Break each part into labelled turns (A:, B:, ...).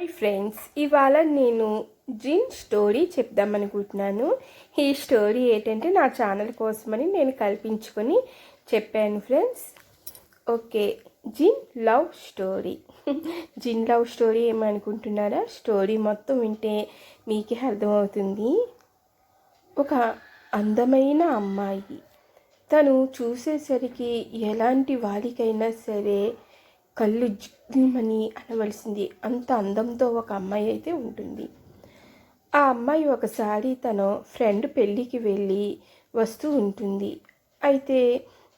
A: Hi friends ఇవాళ నేను జిన్ story చెప్దామనుకుంటున్నాను ఈ స్టోరీ ఏంటంటే నా ఛానల్ కోసమని నేను కల్పించుకొని చెప్పాను friends. Okay jinn love story. Jinn love story ఏమనుకుంటున్నారా? Story మొత్తం వింటే మీకే అర్థమవుతుంది. ఒక అందమైన అమ్మాయి. తను చూసేసరికి ఎలాంటి వారికైనా సరే కళ్ళు జిగ్గుమని అనవలసింది. అంత అందంతో ఒక అమ్మాయి అయితే ఉంటుంది. ఆ అమ్మాయి ఒకసారి తన ఫ్రెండ్ పెళ్ళికి వెళ్ళి వస్తూ ఉంటుంది. అయితే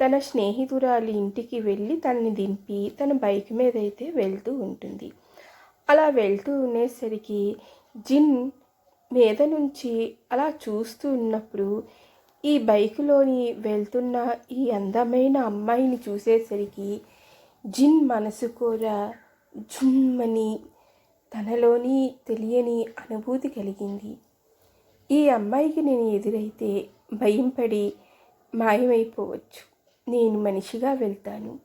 A: తన స్నేహితురాలి ఇంటికి వెళ్ళి తనని దింపి తన బైక్ మీద అయితే వెళ్తూ ఉంటుంది. అలా వెళ్తూ ఉండేసరికి జిన్ మీద నుంచి అలా చూస్తూ ఉన్నప్పుడు ఈ బైకులోని వెళ్తున్న ఈ అందమైన అమ్మాయిని చూసేసరికి జిన్ మనసు కూడా జుమ్మని తనలోని తెలియని అనుభూతి కలిగింది. ఈ అమ్మాయికి నేను ఎదురైతే భయం పడి మాయమైపోవచ్చు. నేను మనిషిగా వెళ్తాను.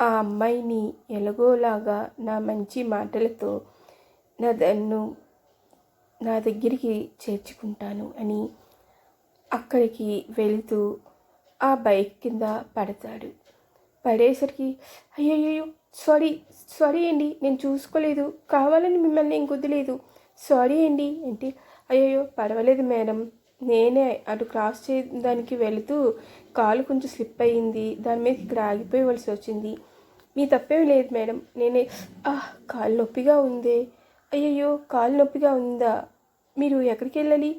A: ఆ అమ్మాయిని ఎలాగోలాగా నా మంచి మాటలతో నా దన్ను నా దగ్గరికి చేర్చుకుంటాను అని అక్కడికి వెళుతూ ఆ బైక్ కింద పడతాడు. పడేసరికి అయ్యయ్యో సారీ సారీ అండి నేను చూసుకోలేదు. కావాలని మిమ్మల్ని నేను సారీ అండి ఏంటి అయ్యయ్యో పర్వాలేదు మేడం. నేనే అటు క్రాస్ చేయడానికి వెళుతూ కాలు కొంచెం స్లిప్ అయ్యింది దాని మీద ఇక్కడ ఆగిపోయవలసి వచ్చింది. మీ తప్పేం లేదు మేడం. నేనే ఆ కాలు నొప్పిగా ఉందే. అయ్యయ్యో కాలు నొప్పిగా ఉందా? మీరు ఎక్కడికి వెళ్ళాలి?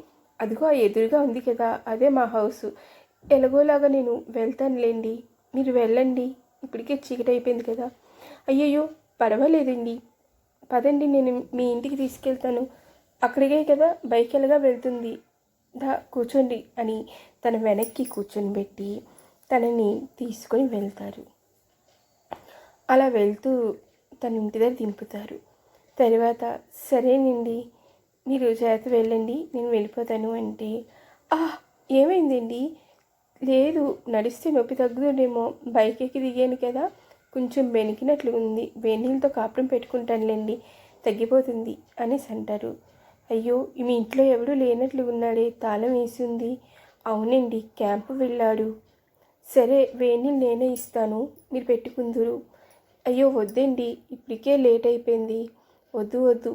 A: అదిగో ఆ ఎదురుగా ఉంది కదా అదే మా హౌస్. ఎలాగోలాగా నేను వెళ్తానులేండి. మీరు వెళ్ళండి. ఇప్పటికే చీకటి అయిపోయింది కదా. అయ్యయ్యో పర్వాలేదండి. పదండి నేను మీ ఇంటికి తీసుకెళ్తాను. అక్కడికే కదా బైక్ ఎలాగా వెళ్తుంది. దా కూర్చోండి అని తన వెనక్కి కూర్చొని పెట్టి తనని తీసుకొని వెళ్తారు. అలా వెళ్తూ తన ఇంటి దగ్గర దింపుతారు. తర్వాత సరేనండి మీరు చేత వెళ్ళండి నేను వెళ్ళిపోతాను అంటే ఆ ఏమైందండి? లేదు నడిస్తే నొప్పి తగ్గుతుండేమో బైక్ ఎక్కి దిగాను కదా కొంచెం బెనికినట్లు ఉంది. వేణీళ్ళతో కాపురం పెట్టుకుంటానులేండి తగ్గిపోతుంది అనేసి అంటారు అయ్యో మీ ఇంట్లో ఎవడూ లేనట్లు ఉన్నాడే తాళం వేసి ఉంది అవునండి క్యాంపు వెళ్ళాడు. సరే వేణీళ్ళు నేనే ఇస్తాను మీరు పెట్టుకుందురు. అయ్యో వద్దండి ఇప్పటికే లేట్ అయిపోయింది. వద్దు వద్దు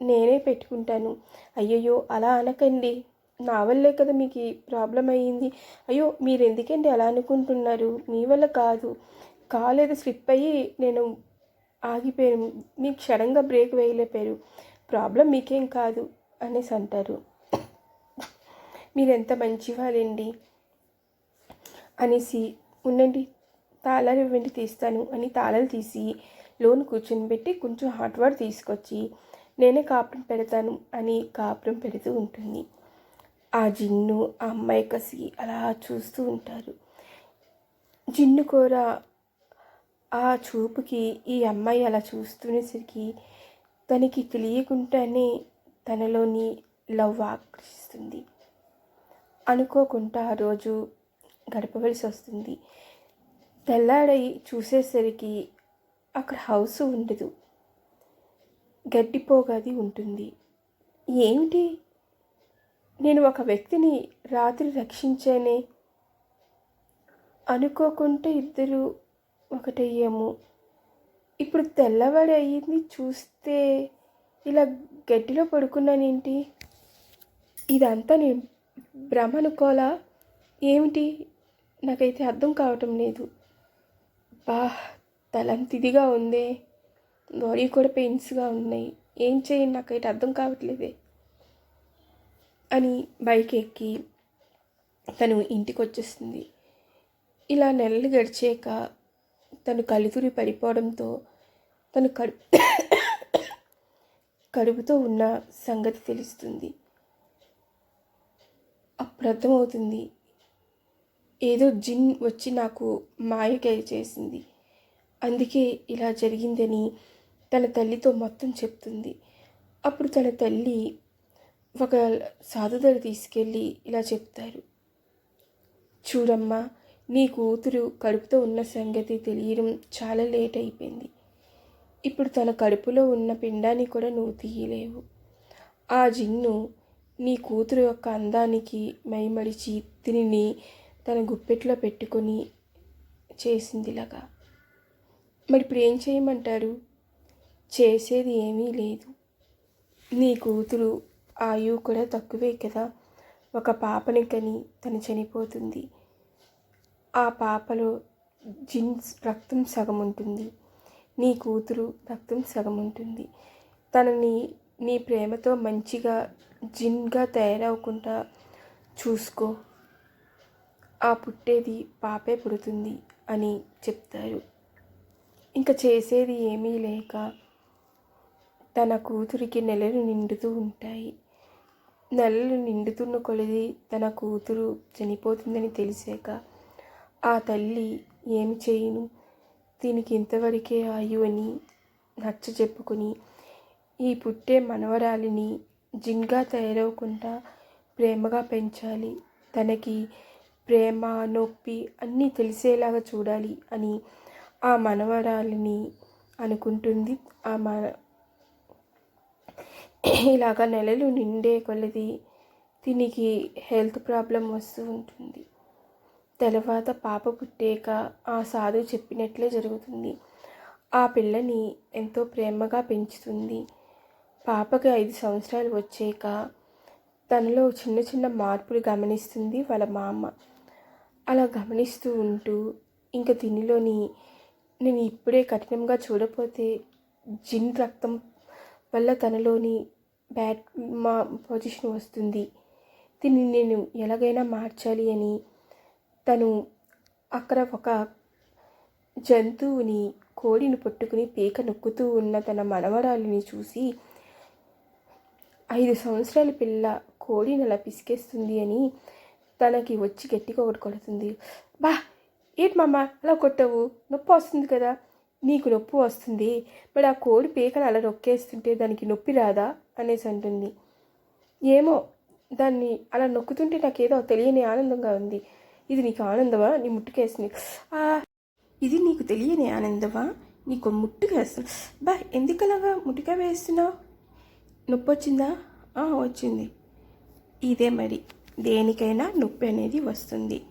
A: నేనే పెట్టుకుంటాను. అయ్యయ్యో అలా అనకండి. నా వల్లే కదా మీకు ఈ ప్రాబ్లం అయ్యింది. అయ్యో మీరు ఎందుకండి అలా అనుకుంటున్నారు? మీ వల్ల కాదు. కాలేదు స్లిప్ అయ్యి నేను ఆగిపోయాను. మీకు క్షణంగా బ్రేక్ వేయలేపారు. ప్రాబ్లం మీకేం కాదు అనేసి అంటారు. మీరు ఎంత అనేసి ఉండండి తాళాలు ఇవ్వండి తీస్తాను అని తాళాలు తీసి లోన్ కూర్చొని పెట్టి కొంచెం హాట్ తీసుకొచ్చి నేనే కాపురం పెడతాను అని కాపురం పెడుతూ ఉంటుంది. ఆ జిన్ను ఆ అమ్మాయి కసి అలా చూస్తూ ఉంటారు. జిన్ను కూడా ఆ చూపుకి ఈ అమ్మాయి అలా చూస్తునేసరికి తనకి తెలియకుండానే తనలోని లవ్ ఆకర్షిస్తుంది. అనుకోకుండా ఆ రోజు గడపవలసి వస్తుంది. తెల్లాడై చూసేసరికి అక్కడ హౌస్ ఉండదు. గడ్డిపోగాది ఉంటుంది. ఏమిటి? నేను ఒక వ్యక్తిని రాత్రి రక్షించానే అనుకోకుంటే ఇద్దరు ఒకటయ్యాము. ఇప్పుడు తెల్లవాడి అయ్యింది చూస్తే ఇలా గడ్డిలో పడుకున్నానేంటి? ఇదంతా నేను భ్రమ అనుకోలా ఏమిటి? నాకైతే అర్థం కావటం లేదు. బా తలంతిదిగా ఉందే. బాడీ కూడా పెయిన్స్గా ఉన్నాయి. ఏం చేయను నాకైతే అర్థం కావట్లేదే. అని బైక్ ఎక్కి తను ఇంటికి వచ్చేస్తుంది ఇలా నెలలు గడిచాక తను కలుతురి పడిపోవడంతో తను కడు కడుపుతో ఉన్న సంగతి తెలుస్తుంది. అప్పుడు అర్థమవుతుంది ఏదో జిన్ వచ్చి నాకు మాయకై చేసింది. అందుకే ఇలా జరిగిందని తన తల్లితో మొత్తం చెప్తుంది. అప్పుడు తన తల్లి ఒక సాధుదలు తీసుకెళ్ళి ఇలా చెప్తారు. చూడమ్మా నీ కూతురు కడుపుతో ఉన్న సంగతి తెలియడం చాలా లేట్ అయిపోయింది. ఇప్పుడు తన కడుపులో ఉన్న పిండాన్ని కూడా నువ్వు తీయలేవు. ఆ జిన్ను నీ కూతురు యొక్క అందానికి మైమడిచి తిని తన గుప్పెట్లో పెట్టుకొని చేసిందిలాగా. మరి ఇప్పుడు ఏం చేయమంటారు? చేసేది ఏమీ లేదు. నీ కూతురు ఆయువు కూడా తక్కువే కదా. ఒక పాపని కని తను చనిపోతుంది. ఆ పాపలో జిన్స్ రక్తం సగం ఉంటుంది. నీ కూతురు రక్తం సగం ఉంటుంది. తనని నీ ప్రేమతో మంచిగా జిన్గా తయారవకుండా చూసుకో. ఆ పుట్టేది పాపే పుడుతుంది అని చెప్తారు. ఇంకా చేసేది ఏమీ లేక తన కూతురికి నెలలు నిండుతూ ఉంటాయి. నెలలు నిండుతున్న కొలది తన కూతురు చనిపోతుందని తెలిసాక ఆ తల్లి ఏమి చేయను? దీనికి ఇంతవరకే ఆయు అని నచ్చ చెప్పుకుని ఈ పుట్టే మనవరాలిని జిన్గా తయారవకుండా ప్రేమగా పెంచాలి. తనకి ప్రేమ నొప్పి అన్నీ తెలిసేలాగా చూడాలి అని ఆ మనవరాలిని అనుకుంటుంది ఆ మన ఇలాగ నెలలు నిండే కొలది దీనికి హెల్త్ ప్రాబ్లం వస్తూ ఉంటుంది. తర్వాత పాప పుట్టాక ఆ సాధువు చెప్పినట్లే జరుగుతుంది. ఆ పిల్లని ఎంతో ప్రేమగా పెంచుతుంది. పాపకి ఐదు సంవత్సరాలు వచ్చాక తనలో చిన్న చిన్న మార్పులు గమనిస్తుంది వాళ్ళ మామ. అలా గమనిస్తూ ఉంటూ ఇంకా దీనిలోని నేను ఇప్పుడే కఠినంగా చూడపోతే జిన్ రక్తం వల్ల తనలోని బ్యాడ్ మా పొజిషన్ వస్తుంది. దీన్ని నేను ఎలాగైనా మార్చాలి అని తను అక్కడ ఒక జంతువుని కోడిని పట్టుకుని పీక నొక్కుతూ ఉన్న తన మనవరాలిని చూసి ఐదు సంవత్సరాల పిల్ల కోడిని అలా పిసికేస్తుంది అని తనకి వచ్చి గట్టిగా ఒకటి కొడుతుంది బా ఏంటి మామ అలా కొట్టవు? నొప్పి వస్తుంది కదా? నీకు నొప్పి వస్తుంది మరి ఆ కోడి పీకలు అలా నొక్కేస్తుంటే దానికి నొప్పి రాదా అనేసి అంటుంది. ఏమో దాన్ని అలా నొక్కుతుంటే నాకేదో తెలియని ఆనందంగా ఉంది. ఇది నీకు ఆనందమా? నీ ముట్టుకేస్తుంది. ఇది నీకు తెలియని ఆనందమా? నీకు ముట్టుకేస్తుంది బా ఎందుకలాగా ముట్టుక వేస్తున్నావు? నొప్పి వచ్చిందా? వచ్చింది. ఇదే మరి దేనికైనా నొప్పి అనేది వస్తుంది.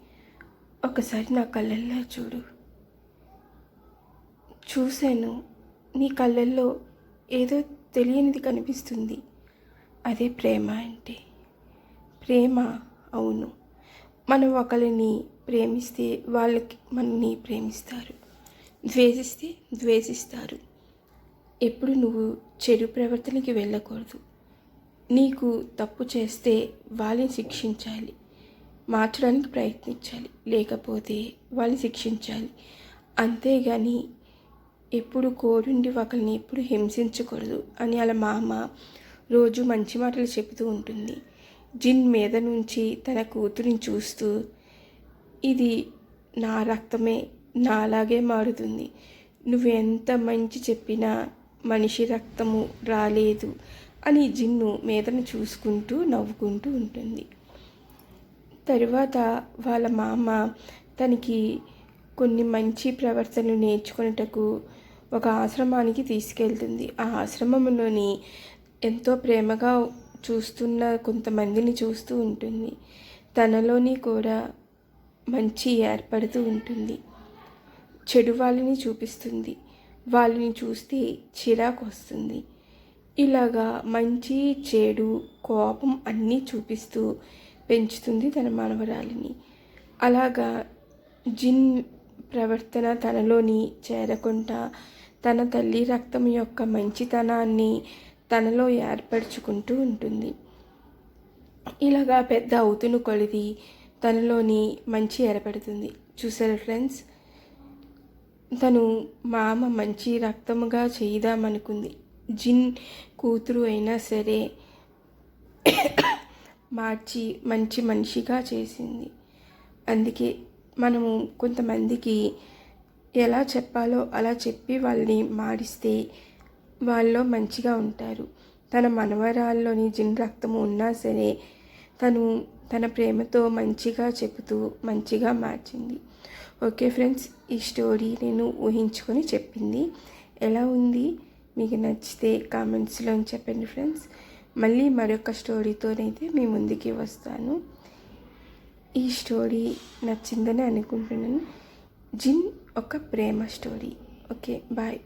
A: ఒకసారి నా కళ్ళల్లో చూడు. చూశాను. నీ కళ్ళల్లో ఏదో తెలియనిది కనిపిస్తుంది. అదే ప్రేమ అంటే. ప్రేమ అవును. మనం ఒకరిని ప్రేమిస్తే వాళ్ళకి మనని ప్రేమిస్తారు. ద్వేషిస్తే ద్వేషిస్తారు. ఎప్పుడు నువ్వు చెడు ప్రవర్తనకి వెళ్ళకూడదు. నీకు తప్పు చేస్తే వాళ్ళని శిక్షించాలి. మార్చడానికి ప్రయత్నించాలి. లేకపోతే వాళ్ళని శిక్షించాలి. అంతేగాని ఎప్పుడు కోరుండి ఒకరిని ఎప్పుడు హింసించకూడదు అని అలా మా అమ్మ రోజు మంచి మాటలు చెబుతూ ఉంటుంది. జిన్ మీద నుంచి తన కూతురిని చూస్తూ ఇది నా రక్తమే నాలాగే మారుతుంది. నువ్వు ఎంత మంచి చెప్పినా మనిషి రక్తము రాలేదు అని జిన్ను మీదను చూసుకుంటూ నవ్వుకుంటూ ఉంటుంది. తరువాత వాళ్ళ మామ తనకి కొన్ని మంచి ప్రవర్తనలు నేర్చుకునేటకు ఒక ఆశ్రమానికి తీసుకెళ్తుంది. ఆ ఆశ్రమంలోని ఎంతో ప్రేమగా చూస్తున్న కొంతమందిని చూస్తూ ఉంటుంది. తనలోని కూడా మంచి ఏర్పడుతూ ఉంటుంది. చెడు వాళ్ళని చూపిస్తుంది. వాళ్ళని చూస్తే చిరాకు వస్తుంది. ఇలాగా మంచి చెడు కోపం అన్నీ చూపిస్తూ పెంచుతుంది తన మనవరాలిని. అలాగా జిన్ ప్రవర్తన తనలోని చేరకుండా తన తల్లి రక్తం యొక్క మంచితనాన్ని తనలో ఏర్పరచుకుంటూ ఉంటుంది. ఇలాగా పెద్ద అవుతును కొలిది తనలోని మంచి ఏర్పడుతుంది. చూసారు ఫ్రెండ్స్? తను మామ మంచి రక్తముగా చేయిదామనుకుంది. జిన్ కూతురు అయినా సరే మార్చి మంచి మనిషిగా చేసింది. అందుకే మనము కొంతమందికి ఎలా చెప్పాలో అలా చెప్పి వాళ్ళని మాడిస్తే వాళ్ళు మంచిగా ఉంటారు. తన మనవరాల్లోని జిన్ రక్తము ఉన్నా సరే తను తన ప్రేమతో మంచిగా చెబుతూ మంచిగా మార్చింది. ఓకే ఫ్రెండ్స్ ఈ స్టోరీ నేను ఊహించుకొని చెప్పింది. ఎలా ఉంది? మీకు నచ్చితే కామెంట్స్లో చెప్పండి ఫ్రెండ్స్. మళ్ళీ మరొక స్టోరీతోనైతే మీ ముందుకి వస్తాను. ఈ స్టోరీ నచ్చిందని అనుకుంటున్నాను. జిన్ ఒక ప్రేమ స్టోరీ. Okay bye.